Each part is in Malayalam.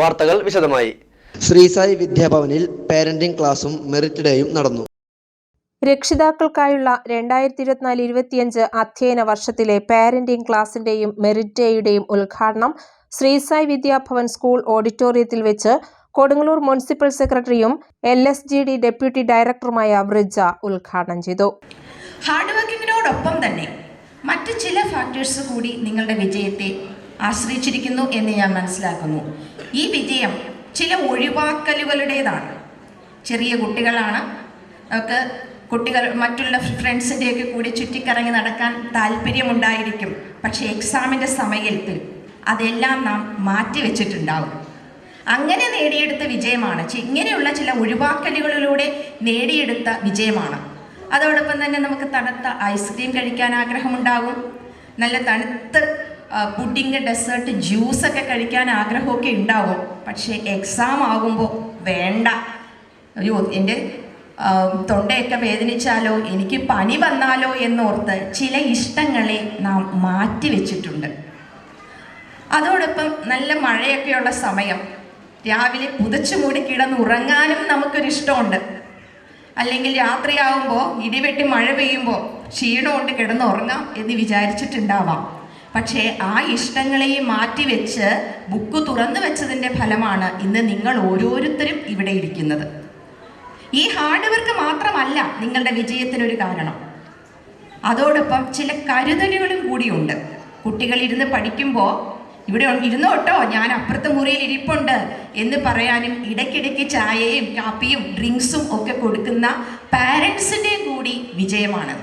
വാർത്തകൾ വിശദമായി. ശ്രീസായി വിദ്യാഭവനിൽ പാരന്റിംഗ് ക്ലാസും മെറിറ്റ് ഡേയും നടന്നു. രക്ഷിതാക്കൾക്കായുള്ള രണ്ടായിരത്തി ഇരുപത്തിനാല് ഇരുപത്തിയഞ്ച് അധ്യയന വർഷത്തിലെ പാരന്റിംഗ് ക്ലാസിന്റെയും മെറിറ്റ് ഡേയുടെയും ഉദ്ഘാടനം ശ്രീസായി വിദ്യാഭവൻ സ്കൂൾ ഓഡിറ്റോറിയത്തിൽ വെച്ച് കൊടുങ്ങല്ലൂർ മുനിസിപ്പൽ സെക്രട്ടറിയും L S G D deputy ഡയറക്ടറുമായ വൃജ ഉദ്ഘാടനം ചെയ്തു. ഹാർഡ് വർക്കിങ്ങിനോടൊപ്പം തന്നെ മറ്റ് ചില ഫാക്ടേഴ്സ് കൂടി നിങ്ങളുടെ വിജയത്തെ ആശ്രയിച്ചിരിക്കുന്നു എന്ന് ഞാൻ മനസ്സിലാക്കുന്നു. ഈ വിജയം ചില ഒഴിവാക്കലുകളുടേതാണ്. ചെറിയ കുട്ടികളാണ്. ഒക്കെ കുട്ടികൾ മറ്റുള്ള ഫ്രണ്ട്സിന്റെയൊക്കെ കൂടി ചുറ്റിക്കറങ്ങി നടക്കാൻ താല്പര്യമുണ്ടായിരിക്കും. പക്ഷേ എക്സാമിന്റെ സമയത്തിൽ അതെല്ലാം നാം മാറ്റിവെച്ചിട്ടുണ്ടാവും. അങ്ങനെ നേടിയെടുത്ത വിജയമാണ്. ഇങ്ങനെയുള്ള ചില ഒഴിവാക്കലുകളിലൂടെ നേടിയെടുത്ത വിജയമാണ്. അതോടൊപ്പം തന്നെ നമുക്ക് തണുത്ത ഐസ്ക്രീം കഴിക്കാൻ ആഗ്രഹമുണ്ടാകും. നല്ല തണുത്ത് പുഡിങ് ഡെസേർട്ട് ജ്യൂസൊക്കെ കഴിക്കാൻ ആഗ്രഹമൊക്കെ ഉണ്ടാവും. പക്ഷേ എക്സാം ആകുമ്പോൾ വേണ്ട. അയ്യോ എന്റെ തൊണ്ടയൊക്കെ വേദനിച്ചാലോ എനിക്ക് പനി വന്നാലോ എന്നോർത്ത് ചില ഇഷ്ടങ്ങളെ നാം മാറ്റിവെച്ചിട്ടുണ്ട് അതോടൊപ്പം നല്ല മഴയൊക്കെയുള്ള സമയം. രാവിലെ പുതച്ചു മൂടി കിടന്നുറങ്ങാനും നമുക്കൊരിഷ്ടമുണ്ട് അല്ലെങ്കിൽ രാത്രിയാവുമ്പോൾ ഇടിവെട്ടി മഴ പെയ്യുമ്പോൾ ക്ഷീണമുണ്ട് കിടന്നുറങ്ങാം എന്ന് വിചാരിച്ചിട്ടുണ്ടാവാം. പക്ഷേ ആ ഇഷ്ടങ്ങളെയും മാറ്റിവെച്ച് ബുക്ക് തുറന്നു വെച്ചതിന്റെ ഫലമാണ് ഇന്ന് നിങ്ങൾ ഓരോരുത്തരും ഇവിടെ ഇരിക്കുന്നത്. ഈ ഹാർഡ് വർക്ക് മാത്രമല്ല നിങ്ങളുടെ വിജയത്തിനൊരു കാരണം. അതോടൊപ്പം ചില കരുതലുകളും കൂടിയുണ്ട്. കുട്ടികൾ ഇരുന്ന് പഠിക്കുമ്പോൾ ഇവിടെ ഇരുന്നു കേട്ടോ ഞാൻ അപ്പുറത്തെ മുറിയിൽ ഇരിപ്പുണ്ട് എന്ന് പറയാനും ഇടയ്ക്കിടയ്ക്ക് ചായയും കാപ്പിയും ഡ്രിങ്ക്സും ഒക്കെ കൊടുക്കുന്ന പാരൻസിന്റെയും കൂടി വിജയമാണ്.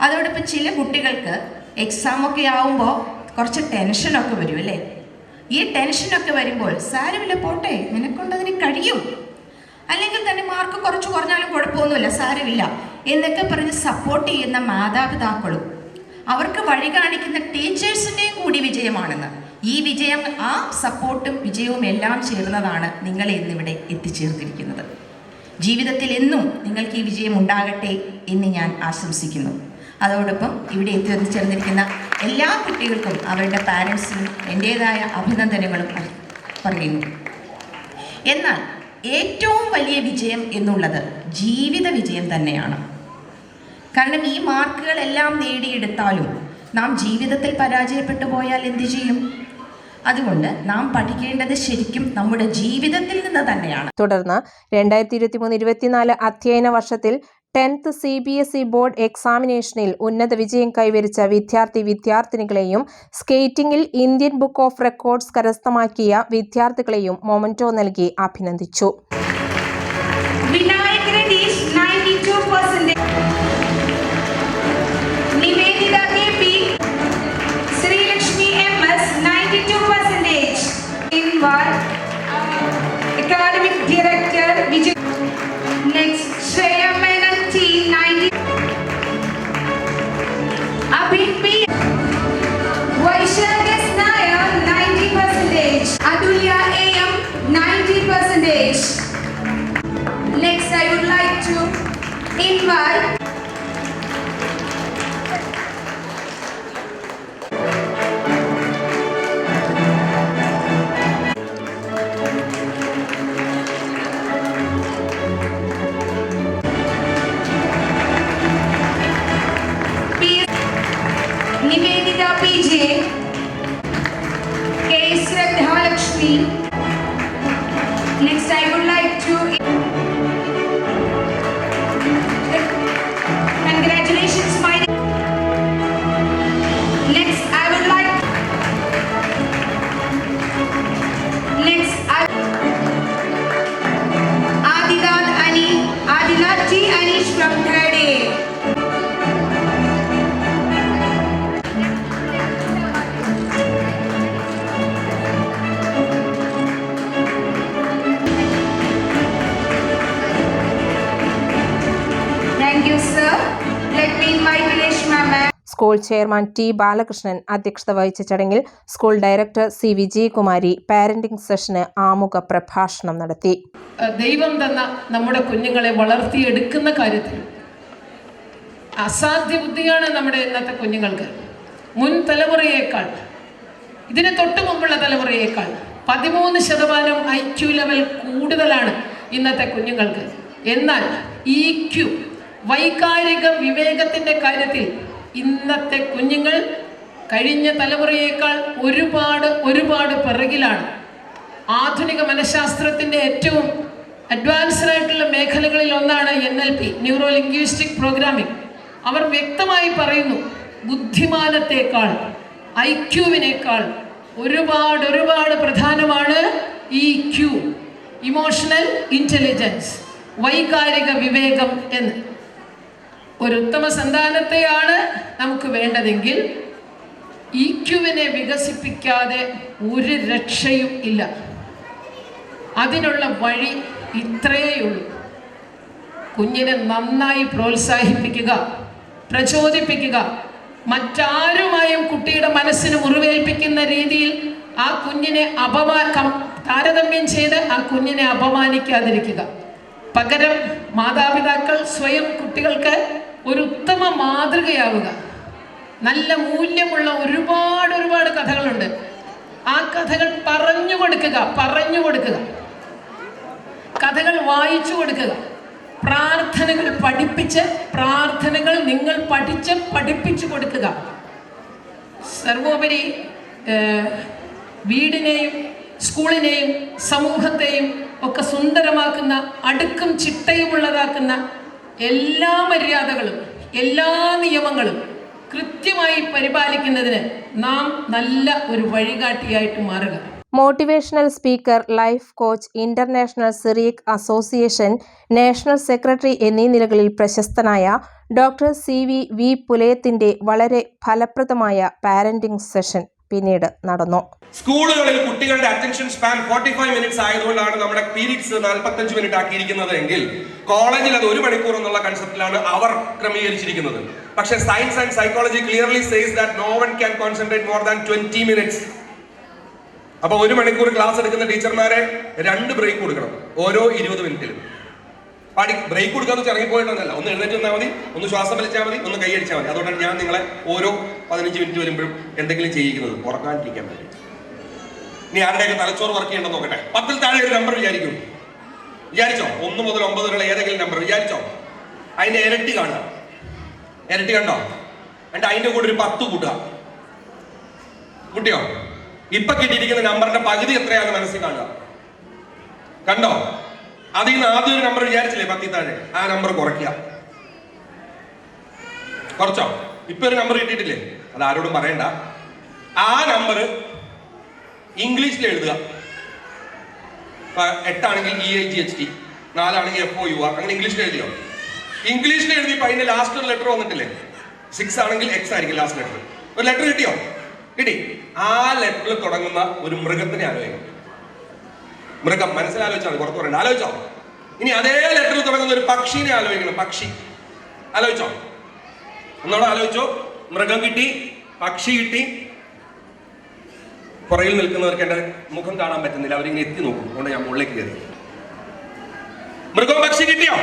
അതോടൊപ്പം ചില കുട്ടികൾക്ക് എക്സാം ഒക്കെ ആവുമ്പോൾ കുറച്ച് ടെൻഷനൊക്കെ വരും അല്ലേ? ഈ ടെൻഷനൊക്കെ വരുമ്പോൾ സാരമില്ല പോട്ടെ നിനക്കൊണ്ടതിന് കഴിയും. അല്ലെങ്കിൽ തന്നെ മാർക്ക് കുറച്ച് കുറഞ്ഞാലും കുഴപ്പമൊന്നുമില്ല സാരമില്ല എന്നൊക്കെ പറഞ്ഞ് സപ്പോർട്ട് ചെയ്യുന്ന മാതാപിതാക്കളും അവർക്ക് വഴി കാണിക്കുന്ന ടീച്ചേഴ്സിന്റെയും കൂടി വിജയമാണെന്ന്. ഈ വിജയം ആ സപ്പോർട്ടും വിജയവും എല്ലാം ചേർന്നതാണ് നിങ്ങളെ ഇന്നിവിടെ എത്തിച്ചേർത്തിരിക്കുന്നത് ജീവിതത്തിൽ എന്നും നിങ്ങൾക്ക് ഈ വിജയം ഉണ്ടാകട്ടെ എന്ന് ഞാൻ ആശംസിക്കുന്നു. അതോടൊപ്പം ഇവിടെ എത്തി എത്തിച്ചേർന്നിരിക്കുന്ന എല്ലാ കുട്ടികൾക്കും അവരുടെ പാരൻസിനും എന്റേതായ അഭിനന്ദനങ്ങളും പറയുന്നു. എന്നാൽ ഏറ്റവും വലിയ വിജയം എന്നുള്ളത് ജീവിത വിജയം തന്നെയാണ്. കാരണം ഈ മാർക്കുകളെല്ലാം നേടിയെടുത്താലും നാം ജീവിതത്തിൽ പരാജയപ്പെട്ടു പോയാൽ എന്ത് ചെയ്യും? അതുകൊണ്ട് നാം പഠിക്കേണ്ടത് ശരിക്കും നമ്മുടെ ജീവിതത്തിൽ നിന്ന് തന്നെയാണ്. തുടർന്ന് രണ്ടായിരത്തി ഇരുപത്തി മൂന്ന് ഇരുപത്തിനാല് അധ്യയന വർഷത്തിൽ tenth C B S E board എക്സാമിനേഷനിൽ ഉന്നത വിജയം കൈവരിച്ച വിദ്യാർത്ഥി വിദ്യാർത്ഥിനികളെയും സ്കേറ്റിംഗിൽ ഇന്ത്യൻ ബുക്ക് ഓഫ് റെക്കോർഡ്സ് കരസ്ഥമാക്കിയ വിദ്യാർത്ഥികളെയും മൊമന്റോ നൽകി അഭിനന്ദിച്ചു. സ്കൂൾ ചെയർമാൻ ടി ബാലകൃഷ്ണൻ അധ്യക്ഷത വഹിച്ച ചടങ്ങിൽ school director C Vijayakumari parenting സെഷന് ആമുഖ പ്രഭാഷണം നടത്തി. ദൈവം തന്ന നമ്മുടെ കുഞ്ഞുങ്ങളെ വളർത്തിയെടുക്കുന്ന കാര്യത്തിൽ അസാധ്യ ബുദ്ധിയാണ് നമ്മുടെ ഇന്നത്തെ കുഞ്ഞുങ്ങൾക്ക്. മുൻ തലമുറയേക്കാൾ ഇതിന് തൊട്ട് മുമ്പുള്ള തലമുറയേക്കാൾ പതിമൂന്ന് ശതമാനം ഐ ക്യു ലെവൽ കൂടുതലാണ് ഇന്നത്തെ കുഞ്ഞുങ്ങൾക്ക്. എന്നാൽ ഇ ക്യു വൈകാരിക വിവേകത്തിന്റെ കാര്യത്തിൽ ഇന്നത്തെ കുഞ്ഞുങ്ങൾ കഴിഞ്ഞ തലമുറയേക്കാൾ ഒരുപാട് ഒരുപാട് പിറകിലാണ്. ആധുനിക മനഃശാസ്ത്രത്തിന്റെ ഏറ്റവും അഡ്വാൻസ്ഡ് ആയിട്ടുള്ള മേഖലകളിൽ ഒന്നാണ് N L P neuro linguistic programming അവർ വ്യക്തമായി പറയുന്നു ബുദ്ധിമാനത്തേക്കാൾ ഐ ക്യൂവിനേക്കാൾ ഒരുപാട് ഒരുപാട് പ്രധാനമാണ് ഇ ക്യൂ ഇമോഷണൽ ഇന്റലിജൻസ് വൈകാരിക വിവേകം എന്ന്. ഒരു ഉത്തമ സന്താനത്തെയാണ് നമുക്ക് വേണ്ടതെങ്കിൽ ഇ ക്യുവിനെ വികസിപ്പിക്കാതെ ഒരു രക്ഷയും ഇല്ല. അതിനുള്ള വഴി ഇത്രയേയുള്ളൂ. കുഞ്ഞിനെ നന്നായി പ്രോത്സാഹിപ്പിക്കുക പ്രചോദിപ്പിക്കുക. മറ്റാരുമായും കുട്ടിയുടെ മനസ്സിന് മുറിവേൽപ്പിക്കുന്ന രീതിയിൽ ആ കുഞ്ഞിനെ അപമാ താരതമ്യം ചെയ്ത് ആ കുഞ്ഞിനെ അപമാനിക്കാതിരിക്കുക. പകരം മാതാപിതാക്കൾ സ്വയം കുട്ടികൾക്ക് ഒരു ഉത്തമ മാതൃകയാവുക. നല്ല മൂല്യമുള്ള ഒരുപാട് ഒരുപാട് കഥകളുണ്ട്. ആ കഥകൾ പറഞ്ഞു കൊടുക്കുക പറഞ്ഞു കൊടുക്കുക. കഥകൾ വായിച്ചു കൊടുക്കുക. പ്രാർത്ഥനകൾ പഠിപ്പിച്ച് പ്രാർത്ഥനകൾ നിങ്ങൾ പഠിച്ച് പഠിപ്പിച്ചു കൊടുക്കുക. സർവോപരി വീടിനെയും സ്കൂളിനെയും സമൂഹത്തെയും ഒക്കെ സുന്ദരമാക്കുന്ന അടുക്കും ചിട്ടയുമുള്ളതാക്കുന്ന എല്ലാ മര്യാദകളും എല്ലാ നിയമങ്ങളും കൃത്യമായി പരിപാലിക്കുന്നതിന് നാം നല്ല ഒരു വഴികാട്ടിയായിട്ട് മാറുക. Motivational speaker life coach international Syriac association national secretary എന്നീ നിലകളിൽ പ്രശസ്തനായ ഡോക്ടർ സി വി വി പുലയത്തിന്റെ വളരെ ഫലപ്രദമായ പാരന്റിംഗ് സെഷൻ പിന്നീട് നടന്നു. സ്കൂളുകളിൽ കുട്ടികളുടെ attention span forty five minutes ആയതുകൊണ്ടാണ് നമ്മുടെ പീരീഡ്സ് നാൽപ്പത്തഞ്ച് മിനിറ്റ് ആക്കിയിരിക്കുന്നത് എങ്കിൽ കോളേജിൽ അത് ഒരു മണിക്കൂർ എന്നുള്ള കൺസെപ്റ്റിലാണ് അവർ ക്രമീകരിച്ചിരിക്കുന്നത്. പക്ഷേ science and psychology clearly says that no one can concentrate more than twenty minutes അപ്പൊ ഒരു മണിക്കൂർ ക്ലാസ് എടുക്കുന്ന ടീച്ചർമാരെ രണ്ട് ബ്രേക്ക് കൊടുക്കണം. ഓരോ ഇരുപത് മിനിറ്റിലും പാടി ബ്രേക്ക് കൊടുക്കാന്ന് വെച്ചാൽ ഇറങ്ങിപ്പോയിട്ടൊന്നല്ല ഒന്ന് എഴുന്നേറ്റ് വന്നാൽ മതി ഒന്ന് ശ്വാസം വലിച്ചാൽ മതി ഒന്ന് കൈയടിച്ചാൽ മതി. അതുകൊണ്ടാണ് ഞാൻ നിങ്ങളെ ഓരോ പതിനഞ്ച് മിനിറ്റ് വരുമ്പോഴും എന്തെങ്കിലും ചെയ്യിക്കുന്നത്. ഉറങ്ങാണ്ടിരിക്കാൻ വേണ്ടി ഇനി ആരുടെയൊക്കെ തലച്ചോറ് വർക്ക് ചെയ്യണമെന്ന് നോക്കട്ടെ. പത്തിൽ താഴെ ഒരു നമ്പർ വിചാരിക്കും. വിചാരിച്ചോ? ഒന്ന് മുതൽ ഒമ്പത് വരെയുള്ള ഏതെങ്കിലും നമ്പർ വിചാരിച്ചോ? അതിന്റെ ഇരട്ടി കാണുക. ഇരട്ടി കണ്ടോ? എന്നിട്ട് അതിന്റെ കൂടെ ഒരു പത്ത് കൂട്ടുക. കുട്ടിയോ? ഇപ്പൊ കിട്ടിയിരിക്കുന്ന നമ്പറിന്റെ പകുതി എത്രയാണെന്ന് മനസ്സിൽ കാണുക. കണ്ടോ? അതിൽ നിന്ന് ആദ്യം ഒരു നമ്പർ വിചാരിച്ചില്ലേ പത്തി താഴെ? ആ നമ്പർ കുറയ്ക്കുക. കുറച്ചോ? ഇപ്പൊ ഒരു നമ്പർ കിട്ടിയിട്ടില്ലേ? അത് ആരോടും പറയണ്ട. ആ നമ്പർ ഇംഗ്ലീഷിൽ എഴുതുക. എട്ടാണെങ്കിൽ E I G H T നാലാണെങ്കിൽ F O U R അങ്ങനെ ഇംഗ്ലീഷിൽ എഴുതിയോ? ഇംഗ്ലീഷിൽ എഴുതി അതിന്റെ ലാസ്റ്റ് ലെറ്റർ വന്നിട്ടില്ലേ? സിക്സ് ആണെങ്കിൽ എക്സ് ആയിരിക്കും ലാസ്റ്റ് ലെറ്റർ ഒരു ലെറ്റർ കിട്ടിയോ? കിട്ടി. ആ ലെറ്ററിൽ തുടങ്ങുന്ന ഒരു മൃഗത്തിനെ ആലോചിക്കണം. മൃഗം മനസ്സിലാലോചിച്ചാൽ പുറത്തു പറയണ്ട ആലോചിച്ചോ. ഇനി അതേ ലെറ്ററിൽ തുടങ്ങുന്ന ഒരു പക്ഷീനെ ആലോചിക്കണം. പക്ഷി. ആലോചിച്ചോ. ഒന്നോടെ ആലോചിച്ചോ. മൃഗം കിട്ടി പക്ഷി കിട്ടി. പുറയിൽ നിൽക്കുന്നവർക്ക് എന്റെ മുഖം കാണാൻ പറ്റുന്നില്ല. അവരിങ്ങനെ എത്തി നോക്കും. അതുകൊണ്ട് ഞാൻ മുകളിലേക്ക് കയറി. മൃഗവും പക്ഷി കിട്ടിയോ?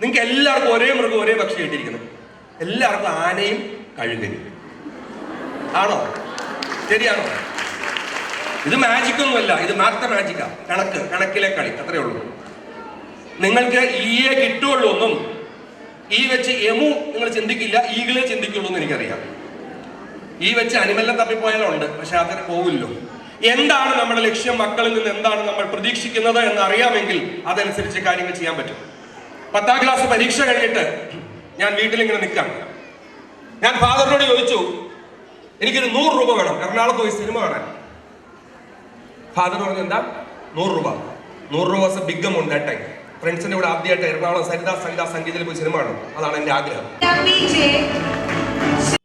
നിങ്ങൾക്ക് എല്ലാവർക്കും ഒരേ മൃഗം ഒരേ പക്ഷി കിട്ടിയിരിക്കുന്നത്. എല്ലാവർക്കും ആനയും കഴുകനും. ആണോ? ശരിയാണോ? ഇത് മാജിക് ഒന്നുമല്ല ഇത് മാത്ര മാജിക്കാ കണക്ക് കണക്കിലെ കളി അത്രേ ഉള്ളൂ. നിങ്ങൾക്ക് ഈയെ കിട്ടുള്ളൂ ഒന്നും ഈ വെച്ച് എമു നിങ്ങൾ ചിന്തിക്കില്ല ഈകളെ ചിന്തിക്കുള്ളൂ എന്ന് എനിക്കറിയാം. ഈ വെച്ച് അനിമല്ലം തപ്പിപ്പോയാലുണ്ട് പക്ഷെ അതിന് പോകില്ലോ എന്താണ് നമ്മുടെ ലക്ഷ്യം? മക്കളിൽ നിന്ന് എന്താണ് നമ്മൾ പ്രതീക്ഷിക്കുന്നത് എന്ന് അറിയാമെങ്കിൽ അതനുസരിച്ച് കാര്യങ്ങൾ ചെയ്യാൻ പറ്റും. പത്താം ക്ലാസ് പരീക്ഷ കഴിഞ്ഞിട്ട് ഞാൻ വീട്ടിലിങ്ങനെ നിൽക്കാം. ഞാൻ ഫാദറിനോട് ചോദിച്ചു എനിക്കൊരു നൂറ് രൂപ വേണം എറണാകുളത്ത് പോയി സിനിമ കാണാൻ. ഫാദർ പറഞ്ഞു എന്താ? നൂറ് രൂപ. നൂറ് രൂപ was big amount that time ഫ്രണ്ട്സിന്റെ കൂടെ ആദ്യമായിട്ട് എറണാകുളം സരിത സരിത സംഗീതത്തിൽ പോയി സിനിമ കാണും അതാണ് എന്റെ ആഗ്രഹം.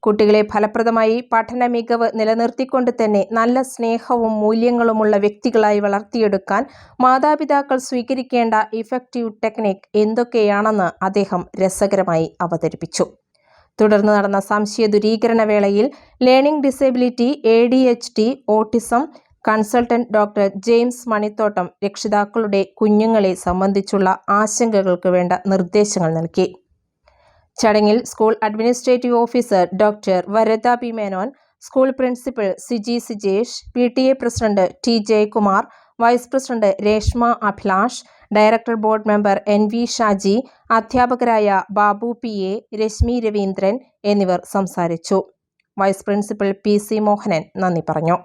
കുട്ടികളെ ഫലപ്രദമായി പഠന മികവ് നിലനിർത്തിക്കൊണ്ട് തന്നെ നല്ല സ്നേഹവും മൂല്യങ്ങളുമുള്ള വ്യക്തികളായി വളർത്തിയെടുക്കാൻ മാതാപിതാക്കൾ സ്വീകരിക്കേണ്ട ഇഫക്റ്റീവ് ടെക്നിക് എന്തൊക്കെയാണെന്ന് അദ്ദേഹം രസകരമായി അവതരിപ്പിച്ചു. തുടർന്ന് നടന്ന സംശയ ദുരീകരണ വേളയിൽ learning disability A D H T autism consultant doctor James Manithottam രക്ഷിതാക്കളുടെ കുഞ്ഞുങ്ങളെ സംബന്ധിച്ചുള്ള ആശങ്കകൾക്ക് വേണ്ട നിർദ്ദേശങ്ങൾ നൽകി. ചടങ്ങിൽ school administrative officer doctor Varada P Menon school principal Siji Sijesh P T A president T Jayakumar vice president Reshma Abhilash director board member N V Shaji അധ്യാപകരായ ബാബു പി എ രശ്മി രവീന്ദ്രൻ എന്നിവർ സംസാരിച്ചു. Vice principal P C Mohanan നന്ദി പറഞ്ഞു.